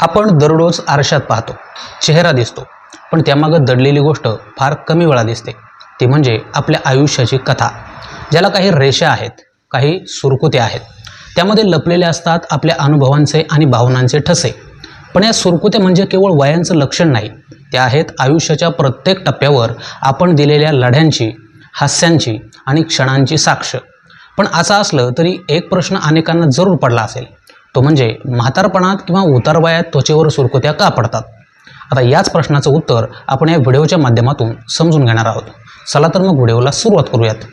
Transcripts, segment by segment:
आपण दररोज आरशात पाहतो. चेहरा दिसतो. पण त्यामागं दडलेली गोष्ट फार कमी वेळा दिसते. ती म्हणजे आपल्या आयुष्याची कथा. ज्याला काही रेषा आहेत काही सुरकुत्या आहेत त्यामध्ये लपलेले असतात आपल्या अनुभवांचे आणि भावनांचे ठसे. पण या सुरकुत्या म्हणजे केवळ वयांचं लक्षण नाही. त्या आहेत आयुष्याच्या प्रत्येक टप्प्यावर आपण दिलेल्या लढ्यांची हास्यांची आणि क्षणांची साक्ष. पण असं असलं तरी एक प्रश्न अनेकांना जरूर पडला असेल. तो म्हणजे म्हातारपणात किंवा उतारवयात त्वचेवर सुरकुत्या का पडतात? आता याच प्रश्नाचं उत्तर आपण या व्हिडिओच्या माध्यमातून समजून घेणार आहोत. चला तर मग व्हिडिओला सुरुवात करूयात.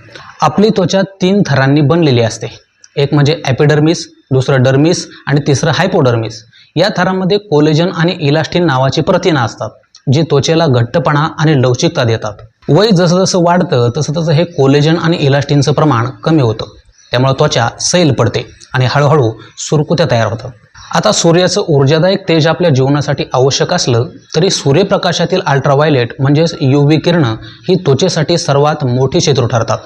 आपली त्वचा तीन थरांनी बनलेली असते. एक म्हणजे ॲपिडर्मिस दुसरं डर्मिस आणि तिसरं हायपोडर्मिस या थरामध्ये कोलेजन आणि इलास्टिन नावाची प्रथिनं असतात जी त्वचेला घट्टपणा आणि लवचिकता देतात. वय जसं जसं वाढतं तसं तसं हे कोलेजन आणि इलास्टिनचं प्रमाण कमी होतं. त्यामुळे त्वचा सैल पडते आणि हळूहळू सुरकुत्या तयार होतात आता सूर्याचं ऊर्जादायक तेज आपल्या जीवनासाठी आवश्यक असलं तरी सूर्यप्रकाशातील अल्ट्राव्हायलेट म्हणजेच यू किरणं ही त्वचेसाठी सर्वात मोठी शत्रू ठरतात.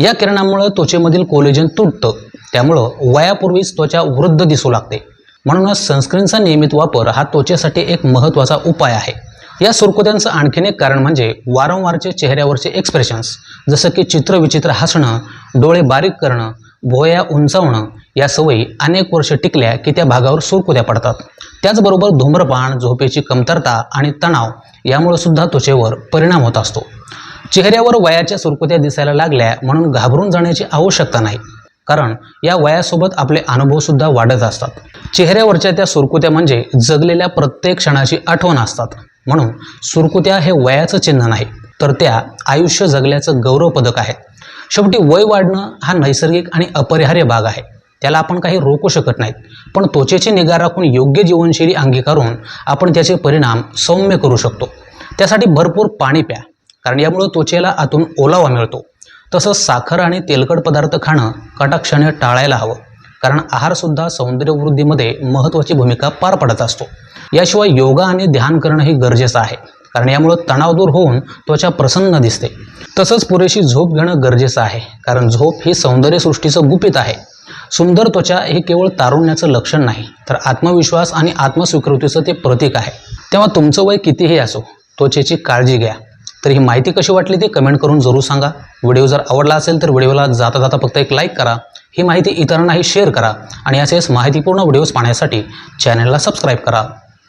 या किरणामुळं त्वचेमधील कोलेजन तुटतं. त्यामुळं वयापूर्वीच त्वचा वृद्ध दिसू लागते. म्हणूनच सनस्क्रीनचा नियमित वापर हा त्वचेसाठी एक महत्त्वाचा उपाय आहे. या सुरकुत्यांचं आणखीन एक कारण म्हणजे वारंवारचे चेहऱ्यावरचे एक्सप्रेशन्स जसं की चित्रविचित्र हसणं डोळे बारीक करणं भोया उंचावणं या सवयी अनेक वर्ष टिकल्या की त्या भागावर सुरकुत्या पडतात. त्याचबरोबर धूम्रपान झोपेची कमतरता आणि तणाव यामुळे सुद्धा त्वचेवर परिणाम होत असतो. चेहऱ्यावर वयाच्या सुरकुत्या दिसायला लागल्या म्हणून घाबरून जाण्याची आवश्यकता नाही. कारण या वयासोबत आपले अनुभवसुद्धा वाढत असतात. चेहऱ्यावरच्या त्या सुरकुत्या म्हणजे जगलेल्या प्रत्येक क्षणाची आठवण असतात. म्हणून सुरकुत्या हे वयाचं चिन्ह नाही तर त्या आयुष्य जगल्याचं गौरव पदक आहे. शेवटी वय वाढणं हा नैसर्गिक आणि अपरिहार्य भाग आहे. त्याला आपण काही रोखू शकत नाहीत पण त्वचेची निगा राखून योग्य जीवनशैली अंगीकारून आपण त्याचे परिणाम सौम्य करू शकतो. त्यासाठी भरपूर पाणी प्या कारण यामुळं त्वचेला आतून ओलावा मिळतो. तसंच साखर आणि तेलकट पदार्थ खाणं कटाक्षाने टाळायला हवं कारण आहारसुद्धा सौंदर्यवृद्धीमध्ये महत्त्वाची भूमिका पार पडत असतो. याशिवाय योगा आणि ध्यान करणं हे गरजेचं आहे. कारण यामुळं तणाव दूर होऊन त्वचा प्रसन्न दिसते. तसंच पुरेशी झोप घेणं गरजेचं आहे. कारण झोप ही सौंदर्यसृष्टीचं गुपित आहे. सुंदर त्वचा हे केवळ तारुण्याचं लक्षण नाही तर आत्मविश्वास आणि आत्मस्वीकृतीचं ते प्रतीक आहे. तेव्हा तुमचं वय कितीही असो त्वचेची काळजी घ्या. तर ही माहिती कशी वाटली ते कमेंट करून जरूर सांगा. व्हिडिओ जर आवडला असेल तर व्हिडिओला जाता जाता फक्त एक लाईक करा. ही माहिती इतरांनाही शेअर करा. आणि असेच माहितीपूर्ण व्हिडिओज पाहण्यासाठी चॅनलला सबस्क्राईब करा.